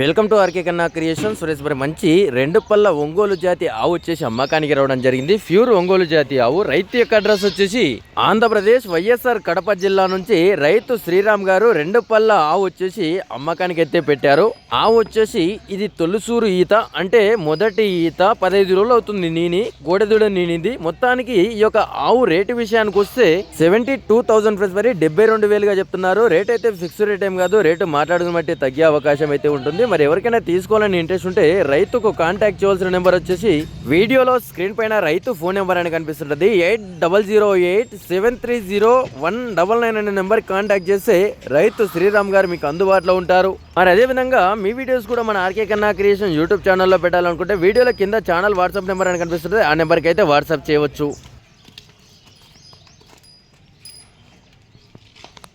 Welcome to RK Kanna creation Suresh మరి మంచి రెండు పళ్ళ ఒంగోలు జాతి ఆవు వచ్చేసి అమ్మకానికి రావడం జరిగింది. ప్యూర్ ఒంగోలు జాతి ఆవు. రైతు యొక్క అడ్రస్ వచ్చేసి ఆంధ్రప్రదేశ్ వైఎస్ఆర్ కడప జిల్లా నుంచి రైతు శ్రీరామ్ గారు రెండు పళ్ళ ఆవు వచ్చేసి అమ్మకానికి ఎత్తే పెట్టారు. ఆవు వచ్చేసి ఇది తొలుసూరు ఈత. అంటే మొదటి ఈత పదహైదు రోజులు అవుతుంది నీని గోడెదుడ నీనింది. మొత్తానికి ఈ యొక్క ఆవు రేటు విషయానికి వస్తే సెవెంటీ టూ థౌసండ్ ఫ్రెండ్స్ మరి డెబ్బై రెండు వేలుగా చెప్తున్నారు. రేట్ అయితే ఫిక్స్ రేట్ ఏం కాదు. రేటు మాట్లాడుకుని బట్టి తగ్గే అవకాశం అయితే ఉంటుంది. మరి ఎవరికైనా తీసుకోవాలని ఇంట్రెస్ట్ ఉంటే రైతుకు కాంటాక్ట్ చేయవలసిన నెంబర్ వచ్చేసి వీడియోలో స్క్రీన్ పైన రైతు ఫోన్ నెంబర్ అని కనిపిస్తుంటుంది. Eight double zero eight seven three zero one double nine అనే నెంబర్ కాంటాక్ట్ చేస్తే రైతు శ్రీరామ్ గారు మీకు అందుబాటులో ఉంటారు. మరి అదే విధంగా మీ వీడియోస్ కూడా మన ఆర్కే కన్నా క్రియేషన్ యూట్యూబ్ ఛానల్లో పెట్టాలనుకుంటే వీడియోల కింద ఛానల్ వాట్సాప్ నెంబర్ అని కనిపిస్తుంది ఆ నెంబర్కి అయితే వాట్సాప్ చేయవచ్చు.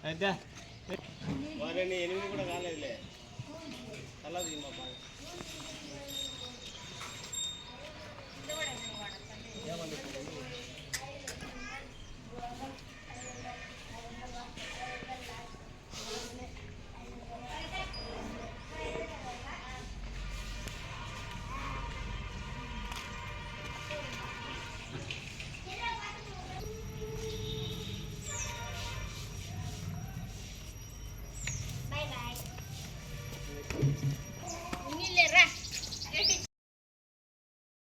అయితే. ఎనిమిది కూడా కాలేదులే